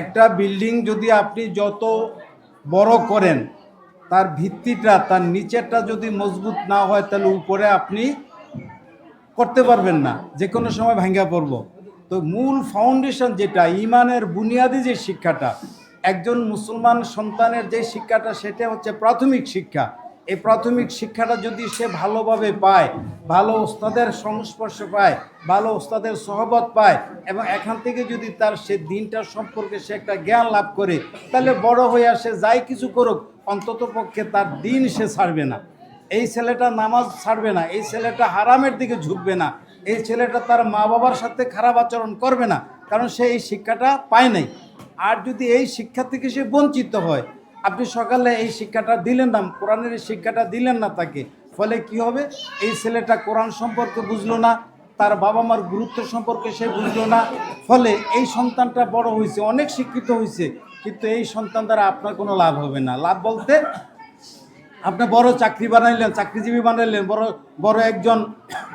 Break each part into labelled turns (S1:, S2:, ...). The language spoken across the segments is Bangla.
S1: একটা বিল্ডিং যদি আপনি যত বড় করেন, তার ভিত্তিটা, তার নিচেরটা যদি মজবুত না হয়, তাহলে উপরে আপনি করতে পারবেন না। যে কোনো সময় ভাঙ্গা পড়ব। তো মূল ফাউন্ডেশন যেটা, ইমানের বুনিয়াদি যে শিক্ষাটা, একজন মুসলমান সন্তানের যে শিক্ষাটা, সেটা হচ্ছে প্রাথমিক শিক্ষা। এই প্রাথমিক শিক্ষাটা যদি সে ভালোভাবে পায়, ভালো ওস্তাদের সংস্পর্শ পায়, ভালো ওস্তাদের সহবত পায় এবং এখান থেকে যদি তার সে দিনটা সম্পর্কে সে একটা জ্ঞান লাভ করে, তাহলে বড় হয়ে আসে যাই কিছু করুক, অন্তত পক্ষে তার দিন সে ছাড়বে না। এই ছেলেটা নামাজ ছাড়বে না, এই ছেলেটা হারামের দিকে ঝুঁকবে না, এই ছেলেটা তার মা বাবার সাথে খারাপ আচরণ করবে না, কারণ সে এই শিক্ষাটা পায় নাই। আর যদি এই শিক্ষা থেকে সে বঞ্চিত হয় আপনি সকালে এই শিক্ষাটা দিলেন না, কোরআনের এই শিক্ষাটা দিলেন না তাকে। ফলে কি হবে? এই ছেলেটা কোরআন সম্পর্কে বুঝলো না, তার বাবা মার গুরুত্ব সম্পর্কে সে বুঝলো না। ফলে এই সন্তানটা বড় হয়েছে, অনেক শিক্ষিত হয়েছে, কিন্তু এই সন্তান দ্বারা আপনার কোনো লাভ হবে না। লাভ বলতে, আপনি বড় চাকরি বানাইলেন, চাকরিজীবী বানাইলেন, বড় বড় একজন,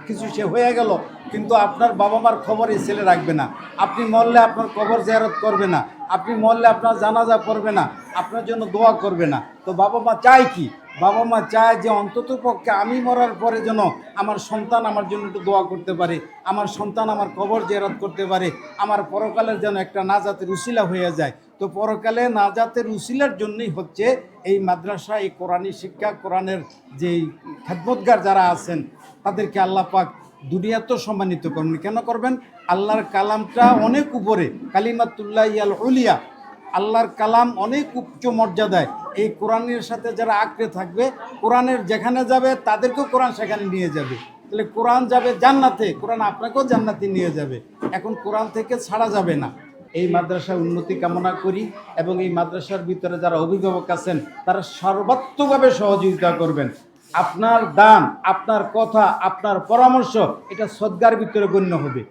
S1: কিছু সে হয়ে গেল, কিন্তু আপনার বাবা মার খবর এই ছেলে রাখবে না। আপনি মরলে আপনার কবর জিয়ারত করবে না, আপনি মরলে আপনার জানাজা পড়বে না আপনার জন্য দোয়া করবে না। তো বাবা মা চায় কি? বাবা মা চায় যে অন্তত পক্ষে আমি মরার পরে যেন আমার সন্তান আমার জন্য একটু দোয়া করতে পারে, আমার সন্তান আমার কবর জেরাত করতে পারে, আমার পরকালের যেন একটা নাজাতের উসিলা হয়ে যায়। তো পরকালে নাজাতের উসিলার জন্যই হচ্ছে এই মাদ্রাসা, এই কোরআনী শিক্ষা, কোরআনের যে খেদমতগার যারা আছেন, তাদেরকে আল্লাহ পাক দুনিয়া তো সম্মানিত করবেন কেন করবেন? আল্লাহর কালামটা অনেক উপরে, কালিমাতুল্লাহ ইয়াল উলিয়া আল্লাহর কালাম অনেক উচ্চ মর্যাদায়। এই কোরআনের সাথে যারা আঁকড়ে থাকবে, কোরআনের যেখানে যাবে, তাদেরকেও কোরআন সেখানে নিয়ে যাবে। তাহলে কোরআন যাবে জান্নাতে, কোরআন আপনাকেও জান্নাতে নিয়ে যাবে। এখন কোরআন থেকে ছাড়া যাবে না। এই মাদ্রাসার উন্নতি কামনা করি এবং এই মাদ্রাসার ভিতরে যারা অভিভাবক আছেন, তারা সর্বাত্মকভাবে সহযোগিতা করবেন। আপনার দান, আপনার কথা, আপনার পরামর্শ, এটা সদ্গার ভিতরে গণ্য হবে।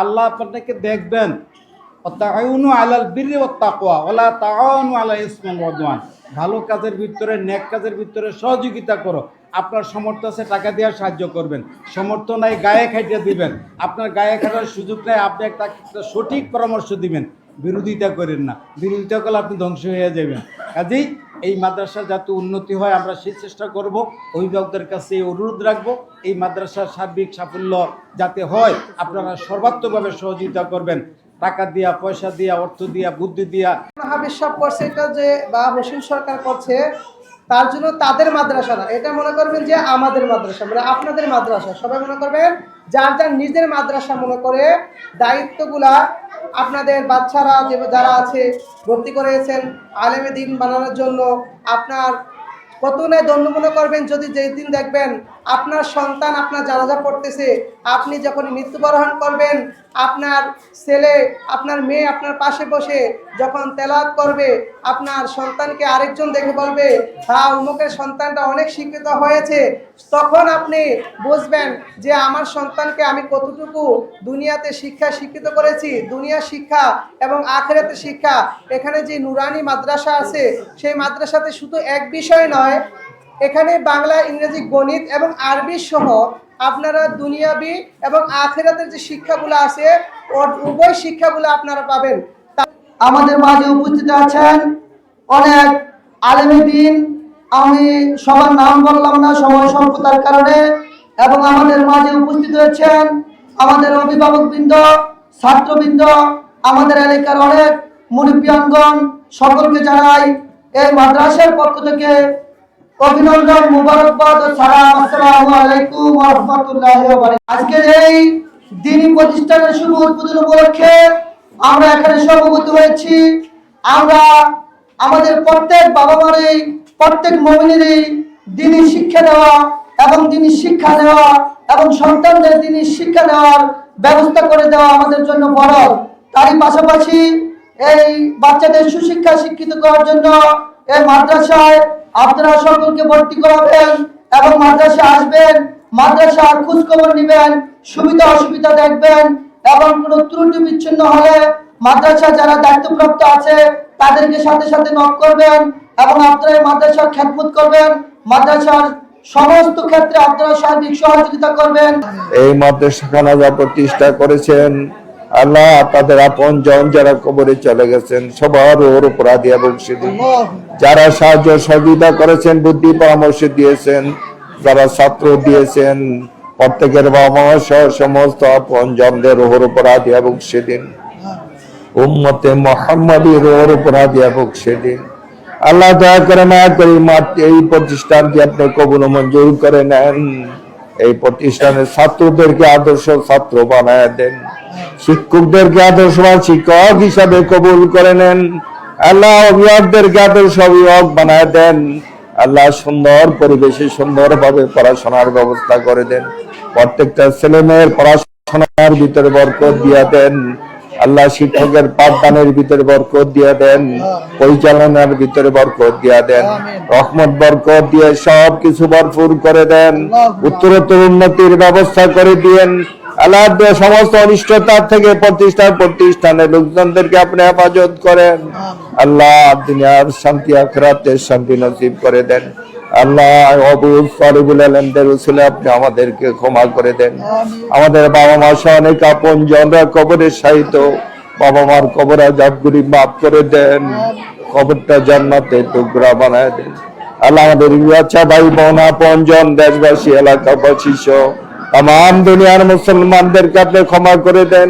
S1: আল্লাহ আপনাকে দেখবেন আলা ভালো কাজের ভিতরে, নেক কাজের ভিতরে সহযোগিতা করো। আপনার সমর্থ আছে টাকা দেওয়ার সাহায্য করবেন। সমর্থ নাই, গায়ে খাইতে দিবেন। আপনার গায়ে খাটার সুযোগ নেই, আপনি একটা একটা সঠিক পরামর্শ দিবেন। বিরোধিতা করেন না। বিরোধিতা করলে আপনি ধ্বংস হয়ে যাবেন। কাজেই এই মাদ্রাসা যাতে উন্নতি হয়, আমরা সেই চেষ্টা করব। অভিভাবকদের কাছে অনুরোধ রাখব, এই মাদ্রাসার সার্বিক সাফল্য যাতে হয়, আপনারা সর্বাত্মকভাবে সহযোগিতা করবেন। টাকা দিয়া, পয়সা দিয়া, অর্থ দিয়া, বুদ্ধি দিয়া।
S2: সাহেব করছে এটা যে, বা হোসেন সরকার করছে, তার জন্য তাদের মাদ্রাসা না। এটা মনে করবেন যে আমাদের মাদ্রাসা মানে আপনাদের মাদ্রাসা। সবাই মনে করবেন, যার যার নিজের মাদ্রাসা মনে করে, দায়িত্বগুলা আপনাদের বাচ্চারা যে যারা আছে, ভর্তি করেছেন, আলেমে দিন বানানোর জন্য আপনার কত নেয় দণ্ড মনে করবেন, যদি যেই দিন দেখবেন আপনার সন্তান আপনার জানাজা পড়তেছে, আপনি যখন মৃত্যুবরণ করবেন, আপনার ছেলে, আপনার মেয়ে আপনার পাশে বসে যখন তেলাওয়াত করবে, আপনার সন্তানকে আরেকজন দেখে বলবে হ্যাঁ উমুকের সন্তানটা অনেক শিক্ষিত হয়েছে। তখন আপনি বুঝবেন যে আমার সন্তানকে আমি কতটুকু দুনিয়াতে শিক্ষা শিক্ষিত করেছি দুনিয়া শিক্ষা এবং আখেরাতে শিক্ষা। এখানে যে নুরানি মাদ্রাসা আছে, সেই মাদ্রাসাতে শুধু এক বিষয় নয় এখানে বাংলা, ইংরেজি, গণিত এবং আরবি সহ আপনারা দুনিয়াবি এবং আখেরাতের যে শিক্ষাগুলো আছে উভয় শিক্ষাগুলো আপনারা পাবেন।
S3: আমাদের মাঝে উপস্থিত আছেন অনেক আলেমী দিন। আমি সবার নাম বললাম না সময় স্বল্পতার কারণে। এবং আমাদের মাঝে উপস্থিত হয়েছেন আমাদের অভিভাবকবৃন্দ ছাত্রবৃন্দ, আমাদের এলাকার অনেক মুরব্বিয়ানগণ সকলকে জানাই এই মাদ্রাসার পক্ষ থেকে অভিনন্দন মুবারকবাদ সালাম, আসসালামু আলাইকুম ওয়া রাহমাতুল্লাহি ওয়া বারাকাতুহু। আজকের এই দিনী প্রতিষ্ঠানের শুভ উদ্বোধন উপলক্ষে আমরা এখানে সমবেত হয়েছি। আমরা আমাদের প্রত্যেক বাবা মারই প্রত্যেক মমিনেরই দিনী শিক্ষা দেওয়া এবং দিনী শিক্ষা দেওয়া এবং সন্তানদের দিনী শিক্ষা দেওয়ার ব্যবস্থা করে দেওয়া আমাদের জন্য বড়। তারই পাশাপাশি এই বাচ্চাদের সুশিক্ষা শিক্ষিত করার জন্য এই মাদ্রাসায় আপনারা সকলকে ভর্তি করাবেন এবং মাদ্রাসায় আসবেন, মাদ্রাসার খোঁজ খবর নেবেন, সুবিধা অসুবিধা দেখবেন এবং কোনো ত্রুটি বিচ্ছিন্ন হলে মাদ্রাসা যারা দায়িত্বপ্রাপ্ত আছে তাদেরকে সাথে সাথে নক করবেন এবং আপনারা মাদ্রাসার খেদমত করবেন। মাদ্রাসার সমস্ত ক্ষেত্রে আপনারা সার্বিক সহযোগিতা করবেন।
S4: এই মাদ্রাসাখানা যা প্রতিষ্ঠা করেছেন আল্লাহ তাদের আপন জন যারা কবরে চলে গেছেন, সবার ওর অপরাধী এবং সেদিন যারা সাহায্য সহযোগিতা করেছেন, বুদ্ধি পরামর্শ দিয়েছেন, যারা ছাত্র দিয়েছেন, প্রত্যেকের বাবা সহ সমস্ত আপন জনদের ওর অপরাধী এবং সেদিন উম্মতে ওর অপরাধী এবং সেদিন আল্লাহ দয়া করে মায়া এই প্রতিষ্ঠানকে আপনি কবুল মঞ্জুর করে নেন। এই প্রতিষ্ঠানের ছাত্রদেরকে আদর্শ ছাত্র বানায় দেন। শিক্ষকদেরকে আদর্শবান শিক্ষক হিসাবে কবুল করে নেন। আল্লাহ অভিভাবকদেরকে আদর্শ অভিভাবক বানায় দেন। আল্লাহ সুন্দর পরিবেশে সুন্দরভাবে পড়াশোনার ব্যবস্থা করে দেন। প্রত্যেকটা ছেলে মেয়ের পড়াশোনার ভিতরে বরকত দিয়া দেন। আল্লাহ শিক্ষকের পাঠদানের ভিতরে বরকত দিয়া দেন। পরিচালনার ভিতরে বরকত দিয়া দেন। রহমত, বরকত দিয়ে সব কিছু ভরপুর করে দেন। উত্তরোত্তর উন্নতির ব্যবস্থা করে দিয়েন। আল্লাহ সমস্ত অনিষ্টতার থেকে প্রতিষ্ঠান প্রতিষ্ঠানের লোকজনদেরকে আপনি হেফাজত করেন। আল্লাহ দুনিয়ার শান্তি আখরাতের শান্তি নসিব করে দেন। আল্লাহ আলমদের উসুলে আপনি আমাদেরকে ক্ষমা করে দেন। আমাদের বাবা মা সহ অনেক আপন জনরা কবরের সাহিত্য বাবা মার কবর আজাবগুলি মাফ করে দেন। কবরটা জান্নাতে টুকরা বানায় দেন। আল্লাহ আমাদের আচ্ছা ভাই বোন আপন জন দেশবাসী এলাকাবাসী সহ তাম দুনিয়ার মুসলমানদেরকে আপনি ক্ষমা করে দেন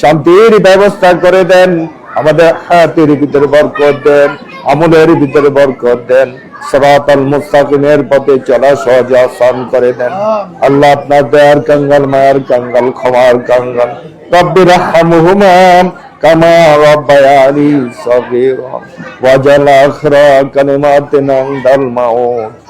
S4: শান্তির ব্যবস্থা করে দেন আমাদের হাতের ভিতরে বরকত দেন আমলের ভিতরে বরকত দেন মুস্তাকিমের পথে চলা আসান করে দেন আল্লাহ আপনার দয়ার কাঙ্গাল মায়ার কাঙ্গাল ক্ষমার কাঙ্গাল রব্বির মাউত